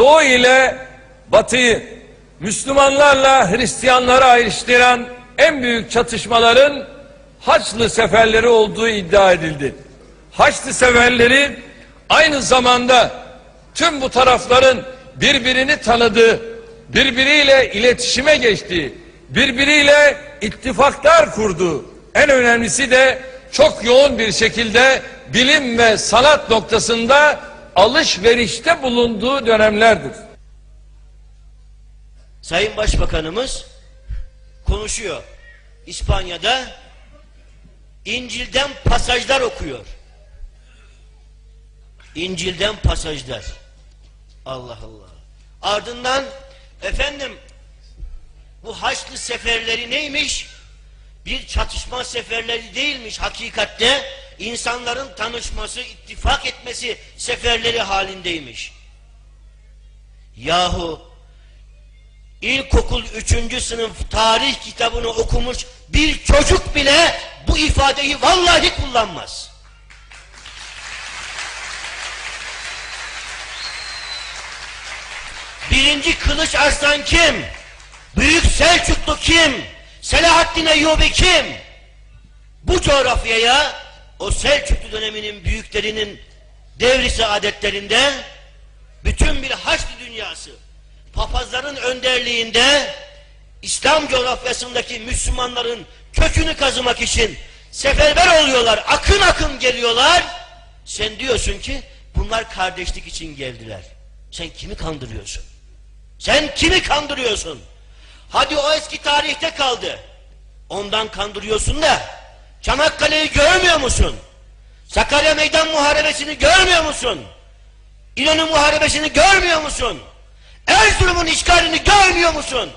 Doğu ile Batı'yı, Müslümanlarla Hristiyanları ayrıştıran en büyük çatışmaların Haçlı seferleri olduğu iddia edildi. Haçlı seferleri aynı zamanda tüm bu tarafların birbirini tanıdığı, birbiriyle iletişime geçtiği, birbiriyle ittifaklar kurduğu, en önemlisi de çok yoğun bir şekilde bilim ve sanat noktasında alışverişte bulunduğu dönemlerdir. Sayın Başbakanımız konuşuyor. İspanya'da İncil'den pasajlar okuyor. İncil'den pasajlar. Allah Allah. Ardından efendim bu Haçlı seferleri neymiş? Bir çatışma seferleri değilmiş hakikatte. İnsanların tanışması, ittifak etmesi seferleri halindeymiş. Yahu İlkokul üçüncü sınıf tarih kitabını okumuş bir çocuk bile bu ifadeyi vallahi kullanmaz. Birinci Kılıç Arslan kim? Büyük Selçuklu kim? Selahaddin Eyyubi kim? Bu coğrafyaya o Selçuklu döneminin büyüklerinin devri saadetlerinde bütün bir Haçlı dünyası papazların önderliğinde İslam coğrafyasındaki Müslümanların kökünü kazımak için seferber oluyorlar. Akın akın geliyorlar. Sen diyorsun ki bunlar kardeşlik için geldiler. Sen kimi kandırıyorsun? Sen kimi kandırıyorsun? Hadi o eski tarihte kaldı. Ondan kandırıyorsun da Çanakkale'yi görmüyor musun? Sakarya Meydan Muharebesi'ni görmüyor musun? İnönü Muharebesi'ni görmüyor musun? Erzurum'un işgalini görmüyor musun?